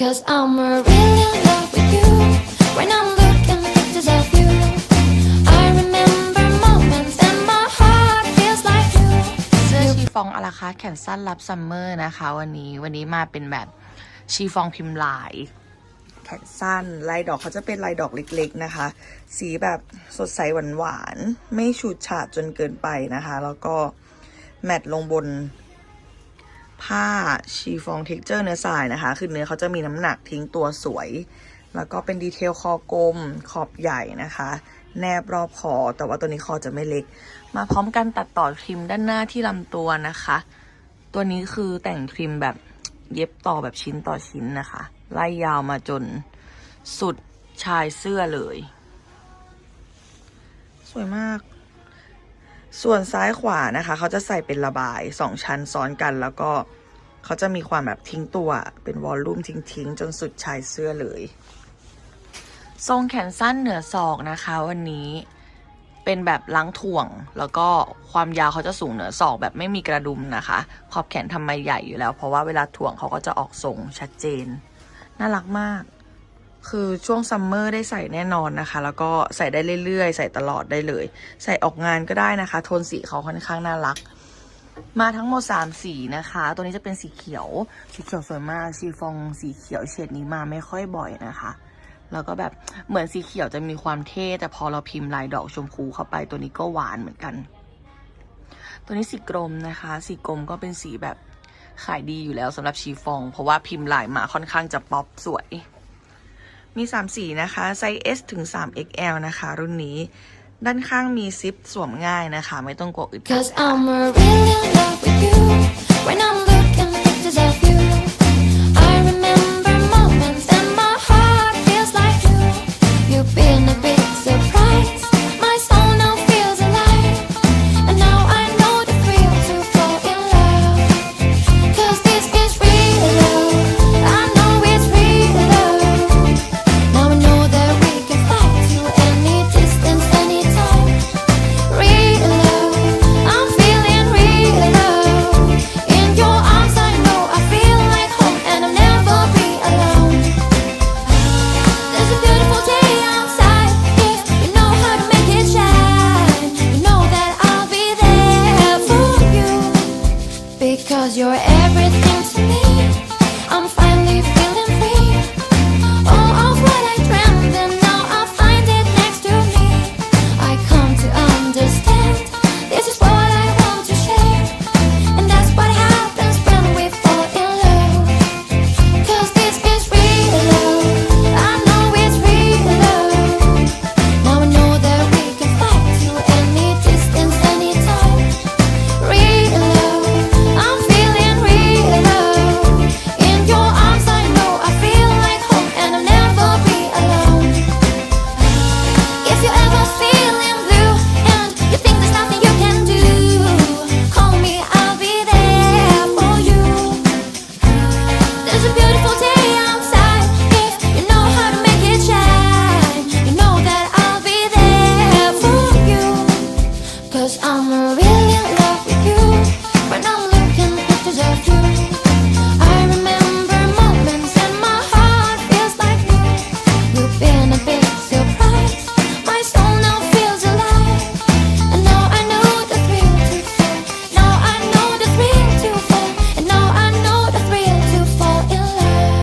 Cause I'm really in love with you. When I'm looking at pictures of you, I remember moments and my heart feels like you. เสื้อชีฟองอาราคาร์ทแขนสั้นรับซัมเมอร์นะคะ วันนี้วันนี้มาเป็นแบบชีฟองพิมพ์ลาย แขนสั้นลายดอกเขาจะเป็นลายดอกเล็กๆนะคะ สีแบบสดใสหวานๆไม่ฉูดฉาดจนเกินไปนะคะ แล้วก็แมทลงบน ผ้าชีฟองเท็กเจอร์เนื้อสายนะคะ คือเนื้อเขาจะมีน้ำหนักทิ้งตัวสวย แล้วก็เป็นดีเทลคอกลม ขอบใหญ่นะคะ แนบรอบคอ แต่ว่าตัวนี้คอจะไม่เล็ก มาพร้อมกันตัดต่อทริมด้านหน้าที่ลำตัวนะคะ ตัวนี้คือแต่งทริมแบบเย็บต่อแบบชิ้นต่อชิ้นนะคะ ไล่ยาวมาจนสุดชายเสื้อเลย สวยมาก ส่วนซ้ายขวานะคะ เขาจะใส่เป็นระบายสองชั้นซ้อนกัน แล้วก็เขาจะมีความแบบทิ้งตัว เป็นวอลลุ่มทิ้งๆ จนสุดชายเสื้อเลย ทรงแขนสั้นเหนือศอกนะคะ วันนี้เป็นแบบล้างถ่วง แล้วก็ความยาวเขาจะสูงเหนือศอกแบบไม่มีกระดุมนะคะ ขอบแขนทำไมใหญ่อยู่แล้ว เพราะว่าเวลาถ่วงเขาก็จะออกทรงชัดเจน น่ารักมาก คือช่วงซัมเมอร์ได้ใส่แน่นอนนะคะ แล้วก็ใส่ได้เรื่อยๆ ใส่ตลอดได้เลย ใส่ออกงานก็ได้นะคะ โทนสีเขาค่อนข้างน่ารัก มาทั้งหมด 3 สีนะคะ ตัวนี้จะเป็นสีเขียว สีเขียวสวยมาก ชีฟองสีเขียวเฉดนี้มาไม่ค่อยบ่อยนะคะแล้วก็แบบเหมือนสีเขียวจะมีความเท่แต่พอเราพิมพ์ลายดอกชมพูเข้าไปตัวนี้ก็หวานเหมือนกัน ตัวนี้สีกรมนะคะ สีกรมก็เป็นสีแบบขายดีอยู่แล้วสำหรับชีฟอง เพราะว่าพิมพ์ลายมาค่อนข้างจะป๊อปสวย มี 3 สีนะคะ ไซส์ S ถึง 3XL นะคะ รุ่นนี้ ด้านข้างมีซิปสวมง่ายนะคะ ไม่ต้องกลัวอึดอัด Cause I'm a real